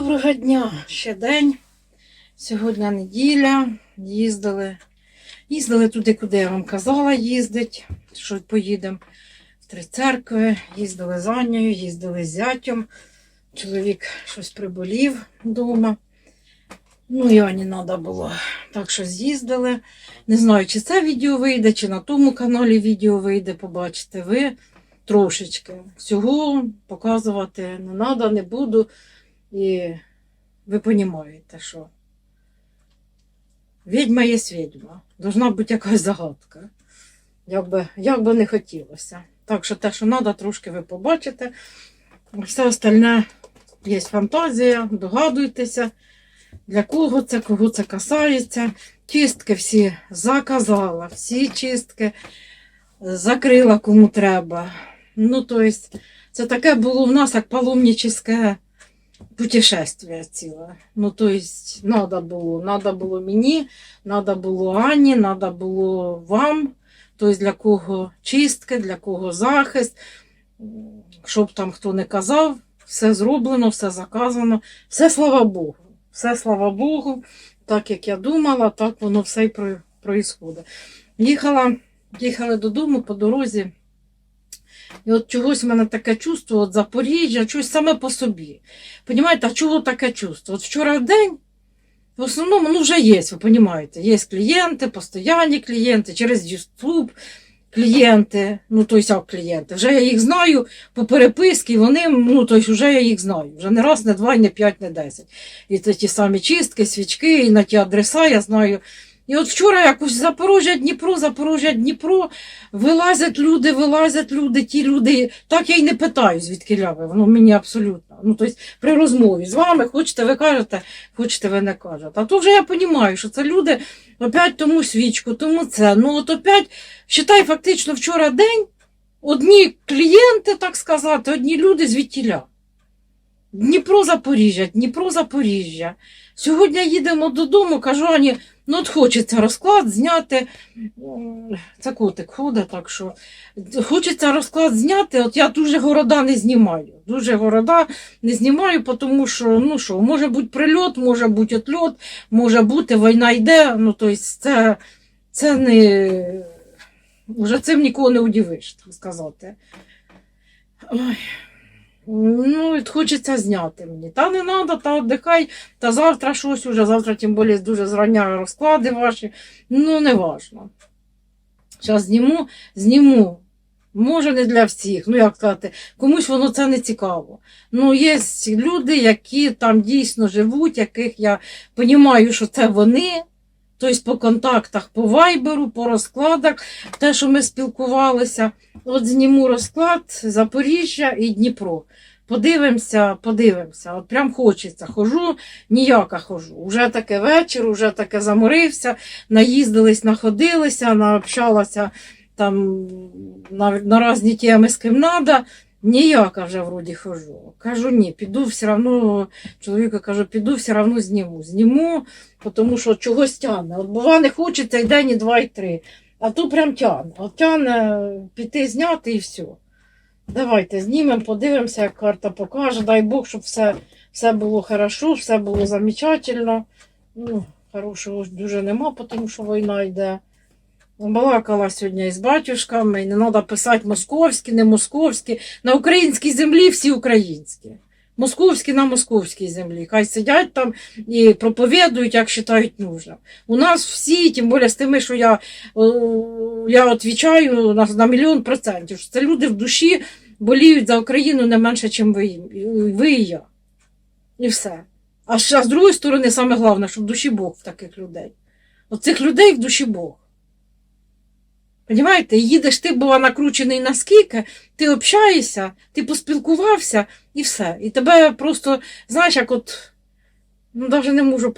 Доброго дня, ще день. Сьогодні неділя. Їздили. Їздили туди, куди я вам казала їздить, що поїдемо в три церкви. Їздили з Анею, їздили з зятем. Чоловік щось приболів вдома. Ну, і Ані треба було. Так що з'їздили. Не знаю, чи це відео вийде, чи на тому каналі відео вийде, побачите ви трошечки. Всього показувати не треба, не буду. І ви розумієте, що відьма є відьма. Должна бути якась загадка. Як би, як би не хотілося. Так що те, що треба, трошки ви побачите. Все остальне є фантазія, догадуйтеся, для кого це, кого це касається. Чистки всі заказала, всі чистки закрила кому треба. Ну, тобто, це таке було в нас як паломническе путешествие ціле. Ну, то есть, надо було, надо було мені, надо було Ані, надо було вам, тобто для кого чистки, для кого захист, щоб там хто не казав, все зроблено, все заказано, все слава Богу. Все слава Богу, так як я думала, так воно все й про- происходить. Їхала, їхали додому по дорозі. І от чогось в мене таке чувство, от Запоріжжя, щось саме по собі. Понімаєте, а чого таке чувство? От вчора день, в основному, ну вже є, ви розумієте, є клієнти, постійні клієнти, через YouTube клієнти, ну то як клієнти. Вже я їх знаю по переписці, вони, ну то вже я їх знаю. Вже не раз, не два, не п'ять, не десять. І це ті самі чистки, свічки, і на ті адреса я знаю. І от вчора якось Запорожжя, Дніпро, Запорожжя, Дніпро, вилазять люди, вилазять люди, ті люди. Так я й не питаю, звідки ляви, воно мені абсолютно. Ну, тобто, при розмові з вами, хочете, ви кажете, хочете, ви не кажете. А то вже я розумію, що це люди опять тому свічку, тому це. Ну, от опять, считай, фактично вчора день, одні клієнти, так сказати, одні люди звідтіля. Дніпро Запоріжжя, Дніпро Запоріжжя. Сьогодні їдемо додому, кажу Ані, ну от хочеться розклад зняти. Це котик ходить, так що хочеться розклад зняти. От я дуже города не знімаю. Дуже города не знімаю, тому що, ну що, може бути прильот, може бути отльот, може бути війна йде. Ну, тобто це, це не. Вже цим нікого не удивиш, так сказати. Ой. Ну, хочеться зняти мені. Та не треба, та віддихай, та завтра щось уже, завтра тим більше дуже зрання розклади ваші. Ну, не важно. Зараз зніму, зніму. Може, не для всіх, ну як сказати, комусь воно це не цікаво. Ну, є люди, які там дійсно живуть, яких я розумію, що це вони. Тобто по контактах, по вайберу, по розкладах, те, що ми спілкувалися. От зніму розклад Запоріжжя і Дніпро. Подивимося, подивимося. От прям хочеться. Хожу, ніяка хожу. Уже таке вечір, уже таке заморився, наїздились, находилися, наобщалася там на, на різні теми з ким треба. Ніяка вже вроді хожу. Кажу, ні, піду все одно, чоловіку кажу, піду все одно зніму. Зніму, тому що чогось тягне. От бува не хочеться і день, і два, і три. А тут прям тягне. От тягне піти зняти і все. Давайте знімемо, подивимося, як карта покаже. Дай Бог, щоб все, все було хорошо, все було замечательно. Ну, хорошого дуже нема, тому що війна йде. Балакала сьогодні із батюшками, і не треба писати московські, не московські. На українській землі всі українські. Московські на московській землі. Хай сидять там і проповідують, як вважають нужно. У нас всі, тим більше з тими, що я, о, я відповідаю на, на мільйон процентів, що це люди в душі боліють за Україну не менше, ніж ви, ви і я. І все. А а з другої сторони, саме головне, щоб в душі Бог в таких людей. От цих людей в душі Бог. Понімаєте, їдеш, ти була накручений наскільки, ти общаєшся, ти поспілкувався і все. І тебе просто, знаєш, як от, ну навіть не можу,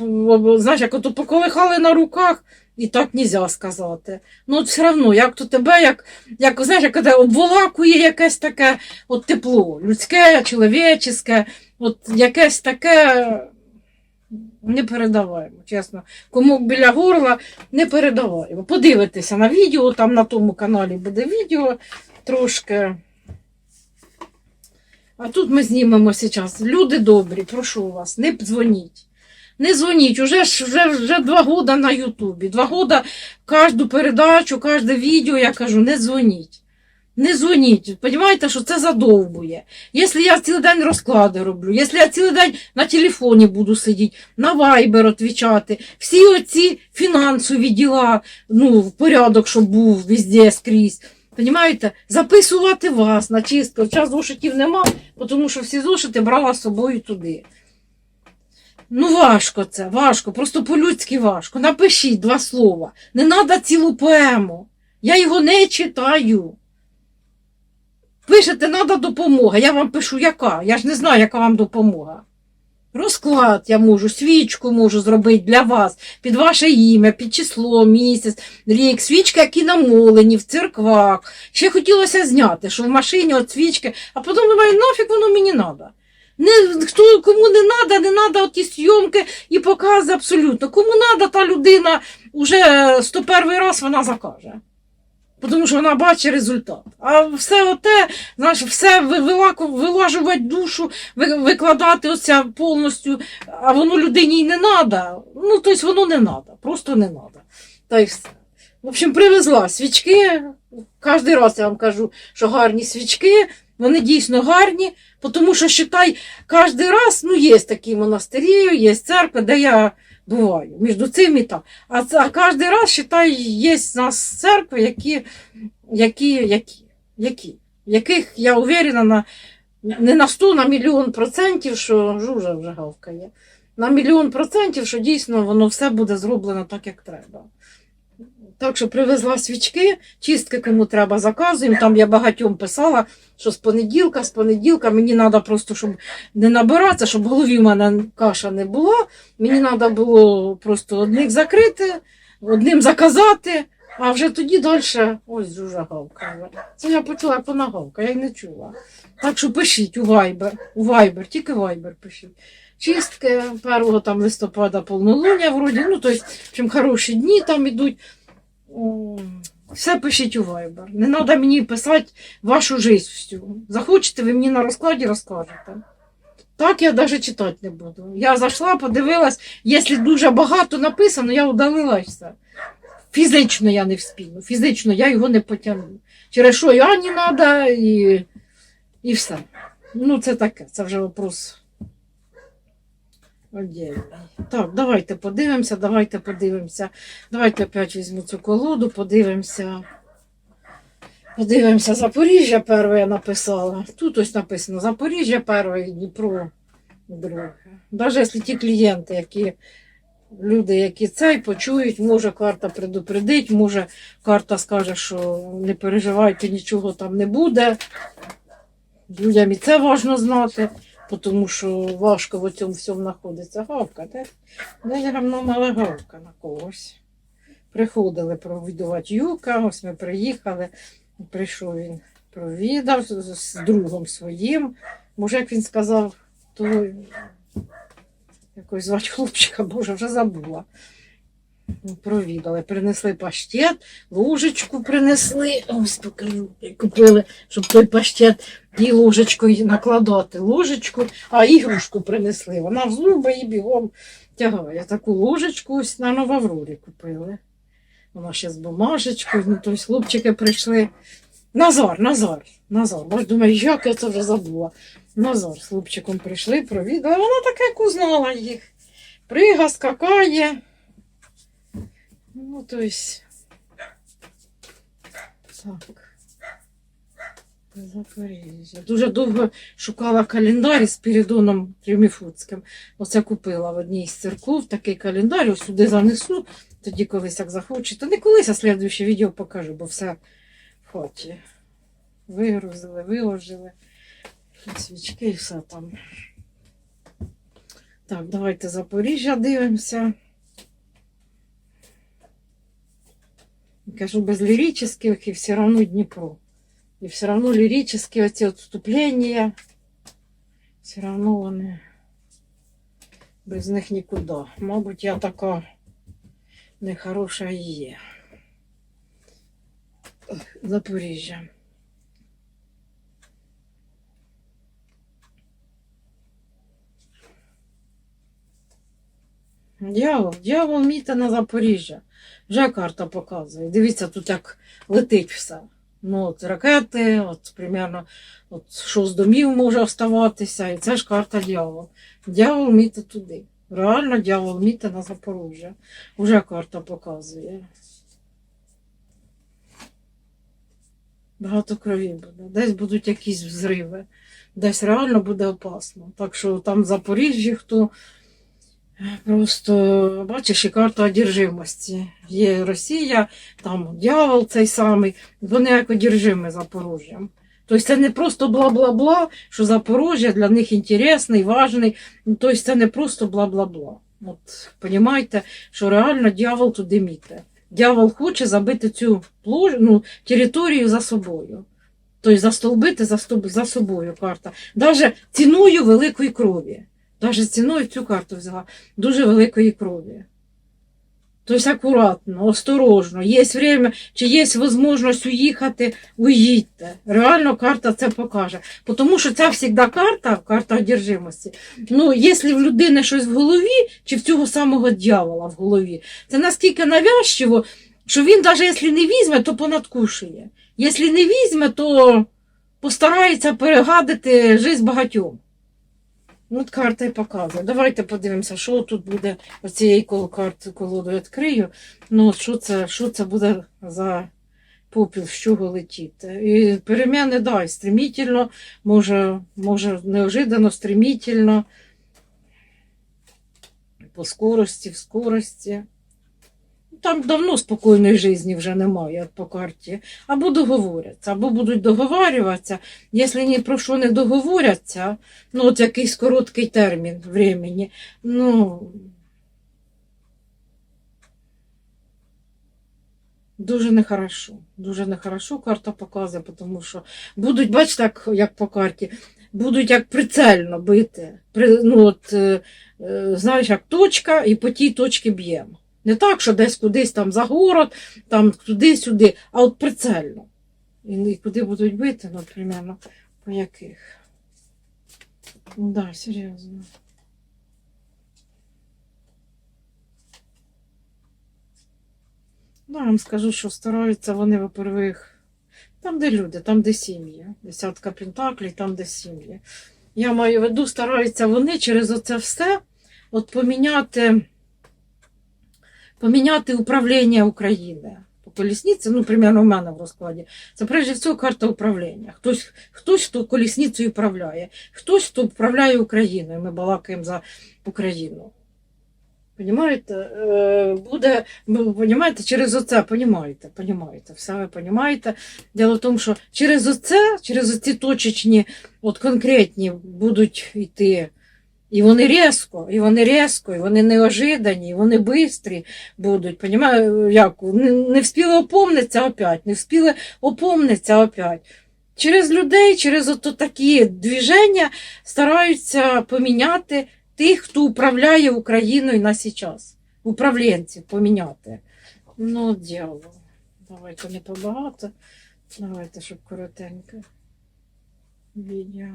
знаєш, як от поколихали на руках, і так нельзя сказати. Ну, от все одно, як то тебе, як, як знаєш, як тебе обволакує якесь таке от тепло, людське, чоловічеське, от якесь таке не передаваємо, чесно. Комок біля горла не передаваємо. Подивитися на відео, там на тому каналі буде відео трошки. А тут ми знімемо зараз. Люди добрі, прошу вас, не дзвоніть. Не дзвоніть, уже, вже, вже два года на Ютубі. Два года кожну передачу, кожне відео я кажу, не дзвоніть. Не дзвоніть. Понімаєте, що це задовбує. Якщо я цілий день розклади роблю, якщо я цілий день на телефоні буду сидіти, на вайбер відповідати, всі оці фінансові діла, ну, в порядок, щоб був везде скрізь. Понімаєте? Записувати вас на чистку. Час зошитів нема, тому що всі зошити брала з собою туди. Ну, важко це, важко, просто по-людськи важко. Напишіть два слова. Не треба цілу поему. Я його не читаю. Пишете, треба допомога. Я вам пишу, яка. Я ж не знаю, яка вам допомога. Розклад я можу, свічку можу зробити для вас, під ваше ім'я, під число, місяць, рік, свічки, які намолені в церквах. Ще хотілося зняти, що в машині от свічки, а потім думаю, нафіг воно мені треба. Не, хто, кому не треба, не треба ті зйомки і покази абсолютно. Кому треба, та людина вже 101 раз вона закаже. Тому що вона бачить результат. А все оте, знаєш, все вилажувати душу, викладати оця повністю, а воно людині й не треба. Ну, тобто воно не треба, просто не треба. Та й все. В общем, привезла свічки. Кожен раз я вам кажу, що гарні свічки, вони дійсно гарні, тому що, считай, кожен раз, ну, є такі монастирі, є церкви, де я буваю, між цим і там. А, а кожен раз, вважаю, є в нас церкви, які, які, які, які, яких я уверена на, не на 100, на мільйон процентів, що жужа вже гавкає. На мільйон процентів, що дійсно воно все буде зроблено так, як треба. Так що привезла свічки, чистки кому треба заказуємо. Там я багатьом писала, що з понеділка, з понеділка мені треба просто, щоб не набиратися, щоб в голові в мене каша не була. Мені треба було просто одних закрити, одним заказати, а вже тоді далі ось жужа гавкає. Це я почула, як вона гавка, я й не чула. Так що пишіть у Viber, у Viber, тільки Viber пишіть. Чистки 1 там листопада полнолуння вроді, ну, тобто, чим хороші дні там ідуть. Все пишіть у Viber. Не треба мені писати вашу жизнь всю. Захочете, ви мені на розкладі розкажете. Так я навіть читати не буду. Я зайшла, подивилась, якщо дуже багато написано, я удалила і все. Фізично я не вспію. Фізично я його не потягну. Через що і Ані треба, і, і все. Ну, це таке, це вже вопрос. Так, давайте подивимося, давайте подивимося. Давайте опять візьму цю колоду, подивимося. Подивимося, Запоріжжя перше я написала. Тут ось написано Запоріжжя перше, Дніпро друге. Навіть якщо ті клієнти, які люди, які цей почують, може карта предупредить, може карта скаже, що не переживайте, нічого там не буде. Людям і це важливо знати, тому що важко в цьому всьому знаходиться. Гавка, де? Де я равно мала гавка на когось. Приходили провідувати юка, ось ми приїхали. Прийшов він, провідав з, другом своїм. Може, як він сказав, то якось звати хлопчика, боже, вже забула. Провідали, принесли паштет, ложечку принесли. Ось покажу, купили, щоб той паштет і ложечкою накладати ложечку, а ігрушку принесли. Вона в зуби і бігом тягає. Таку ложечку ось на Новаврорі купили. Вона ще з бумажечкою, ну тобто хлопчики прийшли. Назар, Назар, Назар. Бо ж думаю, як я це вже забула. Назар з хлопчиком прийшли, провідали. Вона така, як узнала їх. Прига, скакає. Ну, то есть. Так. Запоріжжя. Дуже довго шукала календар із Спірідоном Трюміфуцьким. Оце купила в одній з церков такий календар, ось сюди занесу, тоді колись як захочете. Не колись, а слідуюче відео покажу, бо все в хаті. Вигрузили, виложили. Свічки і все там. Так, давайте Запоріжжя дивимося. Кажу, без лирических и все равно Днепро. И все равно лирические эти отступления, все равно вони без них нікуди. Мабуть, я така нехороша і е. є. Запоріжжя. Дьявол, дьявол міта на Запоріжжя. Вже карта показує. Дивіться, тут як летить все. Ну, от ракети, от примерно от, що з домів може оставатися, і це ж карта дьявол. Дьявол міте туди. Реально дьявол міте на Запоріжжя. Уже карта показує. Багато крові буде. Десь будуть якісь взриви, десь реально буде опасно. Так що там в Запоріжжі хто просто бачиш і карта одержимості. Є Росія, там дьявол цей самий, вони як одержимі Запоріжжям. Тобто це не просто бла-бла-бла, що Запоріжжя для них інтересний, важний. Тобто це не просто бла-бла-бла. От, понімаєте, що реально дьявол туди міте. Дьявол хоче забити цю площ, ну, територію за собою. Тобто застолбити за, собою карта. Даже ціною великої крові. Даже ціною цю карту взяла дуже великої крові. Тобто акуратно, осторожно. Є время, чи є можливість уїхати, уїдьте. Реально карта це покаже. Тому що ця завжди карта, карта одержимості. Ну, якщо в людини щось в голові, чи в цього самого дьявола в голові, це наскільки навязчиво, що він, навіть якщо не візьме, то понадкушує. Якщо не візьме, то постарається перегадити життя багатьом. Ну, От карта і показує. Давайте подивимося, що тут буде оцієї карти колоду відкрию. Ну, от що це, що це буде за попіл, з чого летіти. І переміни, да, і стремительно, може, може неожиданно, стремительно. По скорості, в скорості. Там давно спокійної житті вже немає по карті. Або договоряться, або будуть договарюватися. Якщо ні про що не договоряться, ну от якийсь короткий термін времени, ну дуже нехорошо. Дуже нехорошо карта показує, тому що будуть, бачите, як, як по карті, будуть як прицельно бити. При, ну, от, е, е, знаєш, як точка, і по тій точці б'ємо. Не так, що десь кудись там за город, там туди-сюди, а от прицельно. І, куди будуть бити, ну, примерно, по яких. Ну, да, серйозно. Ну, я вам скажу, що стараються вони, во-первых, там, де люди, там, де сім'ї. Десятка пентаклей, там, де сім'ї. Я маю в виду, стараються вони через оце все от поміняти, поміняти управління України. По колісниці, ну, примерно в мене в розкладі. Це прежде всього карта управління. Хтось, хтось хто колісницею управляє, хтось, хто управляє Україною. Ми балакаємо за Україну. Понімаєте? Е, Буде, понімаєте, через оце, понімаєте, понімаєте, все ви понімаєте. Діло в тому, що через оце, через оці точечні, от конкретні будуть йти. І вони різко, і вони різко, і вони неожидані, і вони бистрі будуть. Понімаю, як? Не, вспіли опомнитися опять, не вспіли опомнитися опять. Через людей, через ото такі движення стараються поміняти тих, хто управляє Україною на сейчас. Управлінців поміняти. Ну, дьявол. Давайте не побагато. Давайте, щоб коротенько. Відео.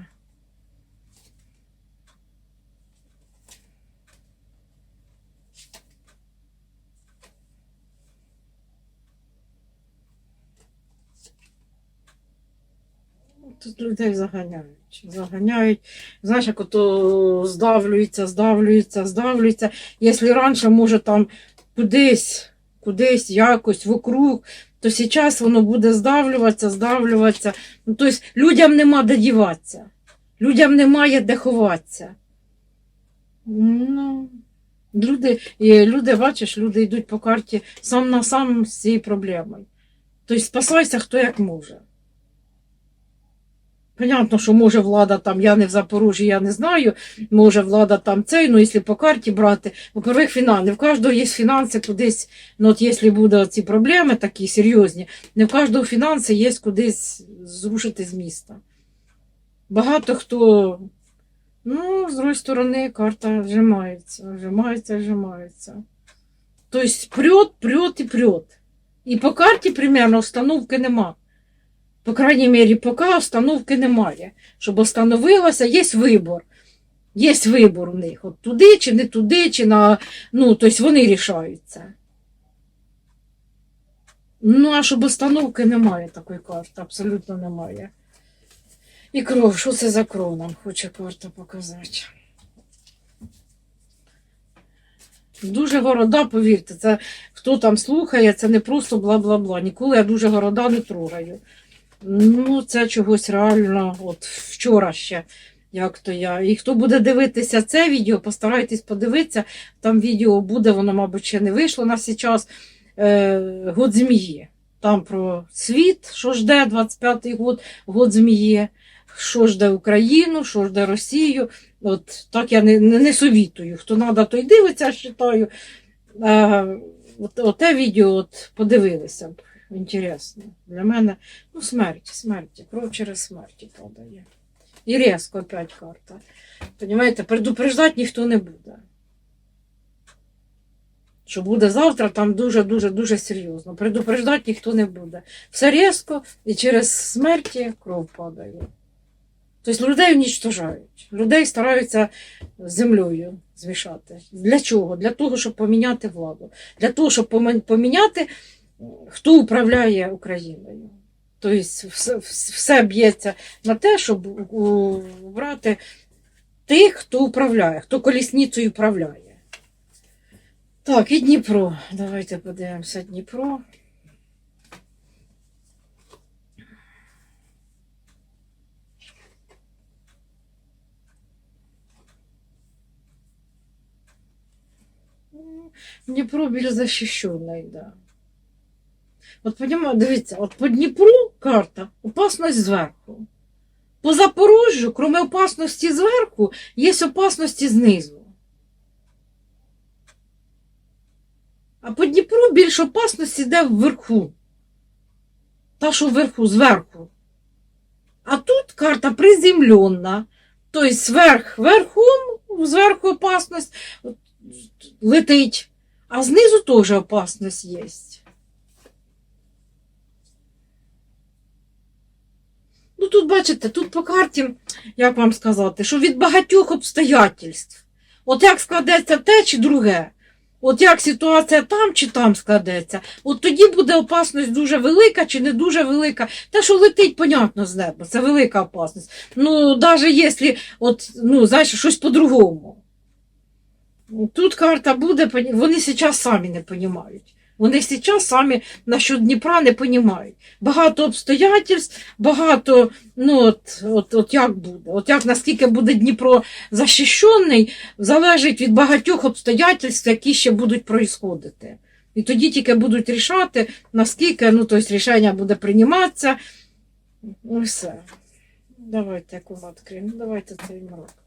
Тут людей заганяють. Заганяють. Знаєш, як ото здавлюється, здавлюється, здавлюється. Якщо раніше, може, там кудись, кудись, якось вокруг, то зараз воно буде здавлюватися, здавлюватися. Ну, тобто людям нема де діватися. Людям немає де ховатися. Ну, люди, люди, бачиш, люди йдуть по карті сам на сам з цією проблемою. Тобто спасайся хто як може. Понятно, що може влада там, я не в Запорожжі, я не знаю, може влада там цей, ну якщо по карті брати, во-первых, фінанси, не в кожного є фінанси кудись, ну от якщо будуть ці проблеми такі серйозні, не в кожного фінанси є кудись зрушити з міста. Багато хто, ну, з другої сторони, карта вжимається, вжимається, вжимається. Тобто прет, прет і прет. І по карті, примерно, установки нема. По крайній мірі, поки установки немає. Щоб остановилося, є вибор. Є вибор у них. От туди чи не туди, чи на. Ну, тобто вони рішаються. Ну, а щоб установки немає такої карти, абсолютно немає. І кров, що це за кров нам хоче карта показати. Дуже города, повірте, це хто там слухає, це не просто бла-бла-бла. Ніколи я дуже города не трогаю. Ну, це чогось реально, от вчора ще, як то я. І хто буде дивитися це відео, постарайтесь подивитися. Там відео буде, воно, мабуть, ще не вийшло на цей час. Е, год змії. Там про світ, що жде 25-й год, год змії, що жде Україну, що жде Росію. От так я не, не, не совітую. Хто треба, той дивиться, вважаю. Е, от, оте відео от подивилися. Інтересно. Для мене ну, смерть, смерть, кров через смерть падає. І різко опять карта. Понимаєте, предупреждати ніхто не буде. Що буде завтра, там дуже-дуже дуже серйозно. Предупреждати ніхто не буде. Все різко і через смерті кров падає. Тобто людей унічтожають. Людей стараються землею змішати. Для чого? Для того, щоб поміняти владу. Для того, щоб поміняти, хто управляє Україною. Тобто все, б'ється на те, щоб убрати тих, хто управляє, хто колісницею управляє. Так, і Дніпро. Давайте подивимося Дніпро. Дніпро більш захищений, да. От дивіться, от по Дніпру карта опасність зверху. По Запорожжю, крім опасності зверху, є опасності знизу. А по Дніпру більш опасності йде вверху. Та, що вверху, зверху. А тут карта приземлена. Тобто зверх верхом, зверху опасність летить, а знизу теж опасність є. Ну тут бачите, тут по карті, як вам сказати, що від багатьох обстоятельств. От як складеться те чи друге, от як ситуація там чи там складеться, от тоді буде опасність дуже велика чи не дуже велика. Те, що летить, понятно, з неба, це велика опасність. Ну, навіть якщо от, ну, знаєш, щось по-другому. Тут карта буде, вони зараз самі не розуміють. Вони зараз самі насчет Дніпра не розуміють. Багато обстоятельств, багато, ну от, от, от як буде, от як наскільки буде Дніпро захищений, залежить від багатьох обстоятельств, які ще будуть проїсходити. І тоді тільки будуть рішати, наскільки ну, тобто, рішення буде прийматися. Ну, все. Давайте яку відкриємо. Давайте цей мрак.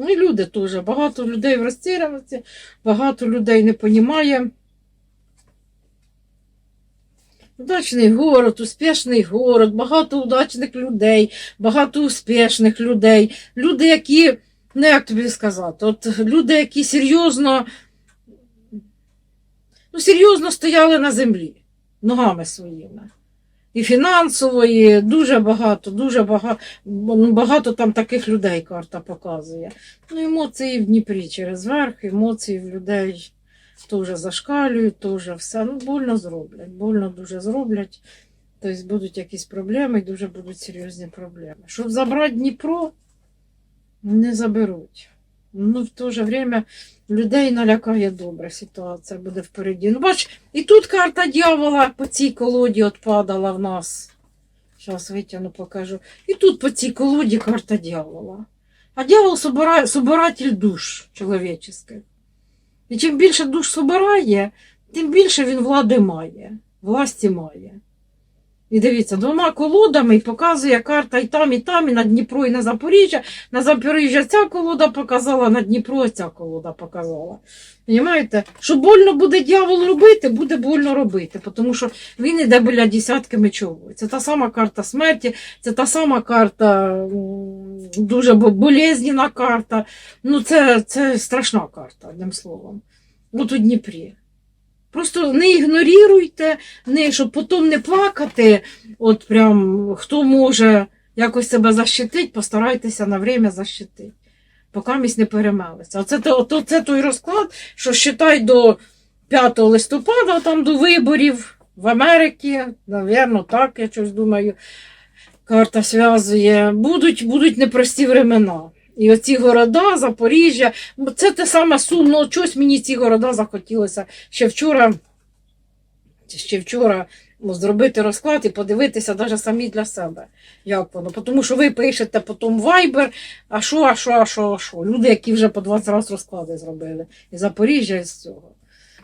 Ну і люди теж. Багато людей в розтіряності, багато людей не розуміє. Удачний город, успішний город, багато удачних людей, багато успішних людей. Люди, які, ну як тобі сказати, от люди, які серйозно, ну, серйозно стояли на землі ногами своїми. І фінансово, і дуже багато, дуже багато, ну, багато там таких людей карта показує. Ну, емоції в Дніпрі через верх, емоції в людей теж зашкалюють, теж все. Ну, больно зроблять, больно дуже зроблять. Тобто будуть якісь проблеми, і дуже будуть серйозні проблеми. Щоб забрати Дніпро, не заберуть. Ну, в то же время людей налякає добре ситуація буде впереді. Ну, бач, і тут карта дьявола по цій колоді от падала в нас. Зараз витягну, покажу. І тут по цій колоді карта дьявола. А дьявол собира- собиратель душ чоловічих. І чим більше душ собирає, тим більше він влади має, власті має. І дивіться, двома колодами і показує карта і там, і там, і на Дніпро, і на Запоріжжя. На Запоріжжя ця колода показала, на Дніпро ця колода показала. Понімаєте? Що больно буде дьявол робити, буде больно робити, тому що він іде біля десятки мечової. Це та сама карта смерті, це та сама карта, дуже бо- болезненна карта. Ну, це, це страшна карта, одним словом. От у Дніпрі. Просто не ігноруйте, не, щоб потім не плакати, от прям хто може якось себе защитить, постарайтеся на время защитити. Поки місь не перемелиться. Оце, то- це той розклад, що считай до 5 листопада, там до виборів в Америці, навірно, так, я щось думаю, карта зв'язує. Будуть, будуть непрості времена. І оці города, Запоріжжя, це те саме сумно. Чогось мені ці города захотілося ще вчора, ще вчора ну, зробити розклад і подивитися навіть самі для себе, як воно. Тому що ви пишете потім Viber, а що, а що, а що, а що. Люди, які вже по 20 разів розклади зробили. І Запоріжжя, і з цього.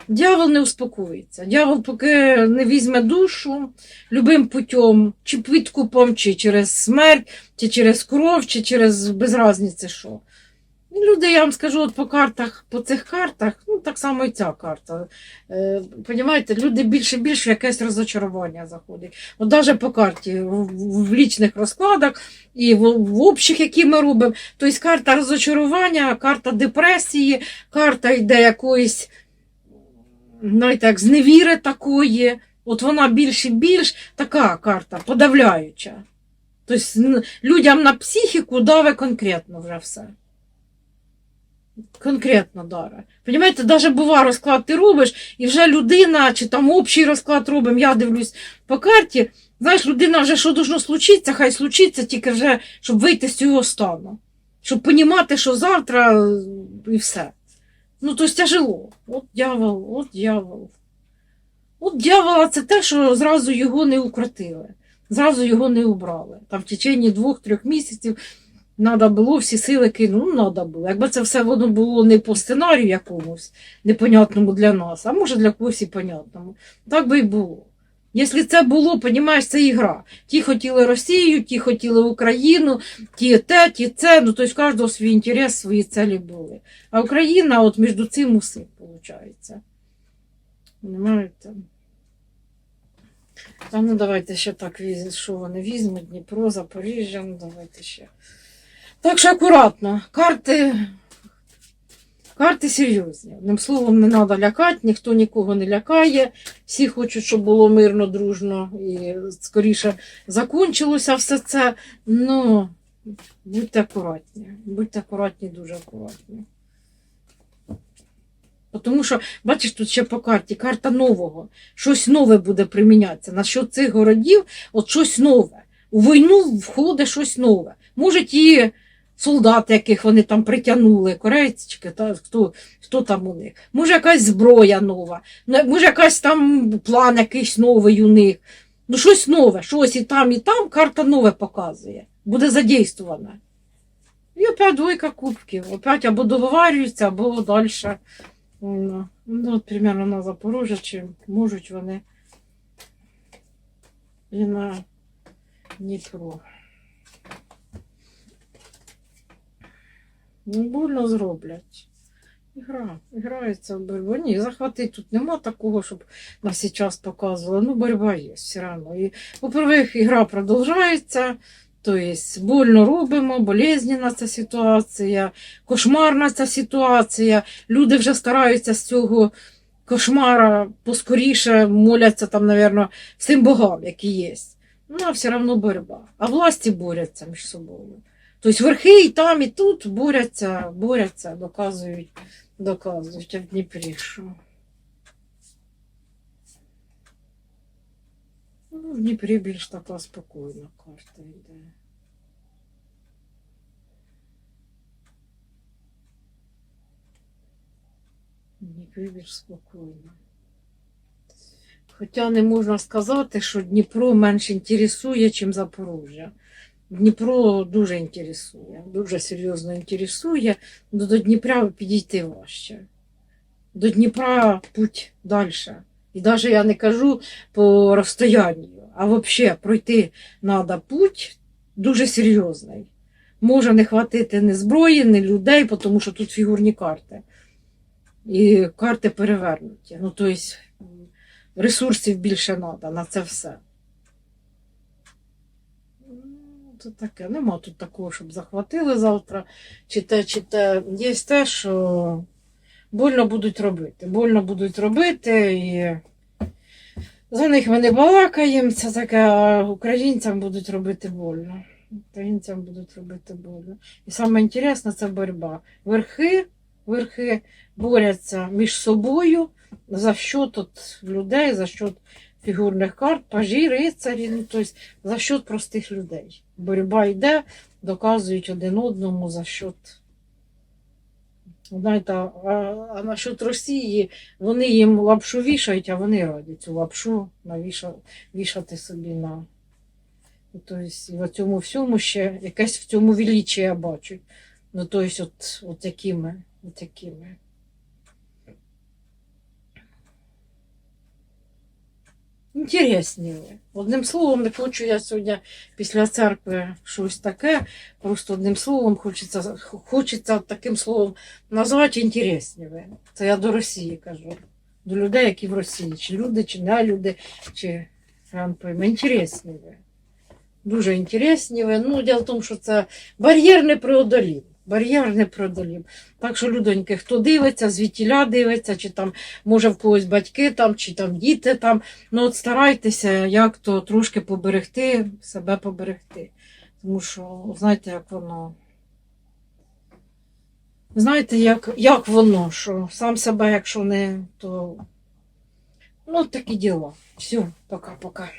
Дявол не успокоїться. Дявол, поки не візьме душу любим путем, чи підкупом, чи через смерть, чи через кров, чи через безразниці що. Люди, я вам скажу, от по картах, по цих картах, ну так само і ця карта. Е, Понімаєте, люди більше більше в якесь розочарування заходять. От навіть по карті, в, в лічних розкладах і в, в общих, які ми робимо. Тобто карта розочарування, карта депресії, карта йде якоїсь, знаєте, як зневіри такої. От вона більш і більш така карта, подавляюча. Тобто людям на психіку даве конкретно вже все. Конкретно даре. Понімаєте, навіть бува розклад ти робиш, і вже людина, чи там общий розклад робимо, я дивлюсь по карті, знаєш, людина вже що должно случитися, хай случиться, тільки вже, щоб вийти з цього стану. Щоб понімати, що завтра і все. Ну, тобто тяжело. От дьявол, от дьявол. От дьявола це те, що зразу його не укротили, зразу його не убрали. Там в течение двох-трьох місяців треба було всі сили кинути. Ну, треба було. Якби це все воно було не по сценарію якомусь, непонятному для нас, а може для когось і понятному. Так би і було. Якщо це було, понімаєш, це ігра. Ті хотіли Росію, ті хотіли Україну, ті те, ті це. Ну, тобто, кожного свій інтерес, свої цілі були. А Україна от між цим усе, виходить. Понимаєте? А ну давайте ще так візьмемо, що вони візьмуть, Дніпро, Запоріжжя, ну давайте ще. Так що акуратно. Карти, карти серйозні. Одним словом, не треба лякати, ніхто нікого не лякає. Всі хочуть, щоб було мирно, дружно і скоріше закінчилося все це. Ну, будьте акуратні. Будьте акуратні, дуже акуратні. Тому що, бачиш, тут ще по карті, карта нового. Щось нове буде примінятися. На що цих городів, от щось нове. У війну входить щось нове. Може, ті солдати, яких вони там притягнули, корейці, та, хто, хто там у них. Може, якась зброя нова, може, якась там план якийсь новий у них. Ну, щось нове, щось і там, і там карта нове показує. Буде задействована. І опять двойка кубків. Опять або договарюються, або далі. Ну, от примерно на Запорожжя, чи можуть вони і на Дніпро. Больно зроблять. Гра, грається в боротьбу. Ні, захватити тут нема такого, щоб на всі час показували. Ну, боротьба є все одно. І, по-перше, ігра продовжується. Тобто, больно робимо, болезненна ця ситуація, кошмарна ця ситуація. Люди вже стараються з цього кошмара поскоріше моляться там, напевно, всім богам, які є. Ну, а все одно боротьба. А власті борються між собою. Тобто верхи і там, і тут борються, борються, доказують, доказують, а в Дніпрі що. Ну, в Дніпрі більш така спокійна карта йде. В Дніпрі більш спокійно. Хоча не можна сказати, що Дніпро менш інтересує, ніж Запоріжжя. Дніпро дуже інтересує, дуже серйозно інтересує, але до Дніпра підійти важче. До Дніпра путь далі. І навіть я не кажу по розстоянню, а взагалі пройти треба путь дуже серйозний. Може не хватити ні зброї, ні людей, тому що тут фігурні карти. І карти перевернуті. Ну, тобто ресурсів більше треба на це все. Ну, Це таке. Нема тут такого, щоб захватили завтра. Чи те, чи те. Є те, що больно будуть робити. Больно будуть робити і за них ми не балакаємо, це таке, а українцям будуть робити больно. Українцям будуть робити больно. І саме інтересне це боротьба. Верхи, верхи борються між собою за счет от людей, за счет фігурних карт, пажі, рицарі, ну, тобто за счет простих людей. Боротьба йде, доказують один одному за счет. Знаєте, а, а насчет Росії, вони їм лапшу вішають, а вони раді цю лапшу навіша, вішати собі на. Тобто, в цьому всьому ще якесь в цьому величія бачу. Ну, тобто, от, от такими, от такими. Інтересні. Одним словом, не хочу я сьогодні після церкви щось таке. Просто одним словом хочеться, хочеться таким словом назвати інтересні. Це я до Росії кажу. До людей, які в Росії. Чи люди, чи не люди, чи. Інтересні ви. Дуже інтересні ви. Ну, діло в тому, що це бар'єр не преодолів. Бар'єр не преодолів. Так що, людоньки, хто дивиться, звідтіля дивиться, чи там, може, в когось батьки там, чи там діти там. Ну, от старайтеся, як то трошки поберегти, себе поберегти. Тому що, знаєте, як воно. Знаєте, як, як воно, що сам себе, якщо не, то. Ну, такі діла. Все, пока-пока.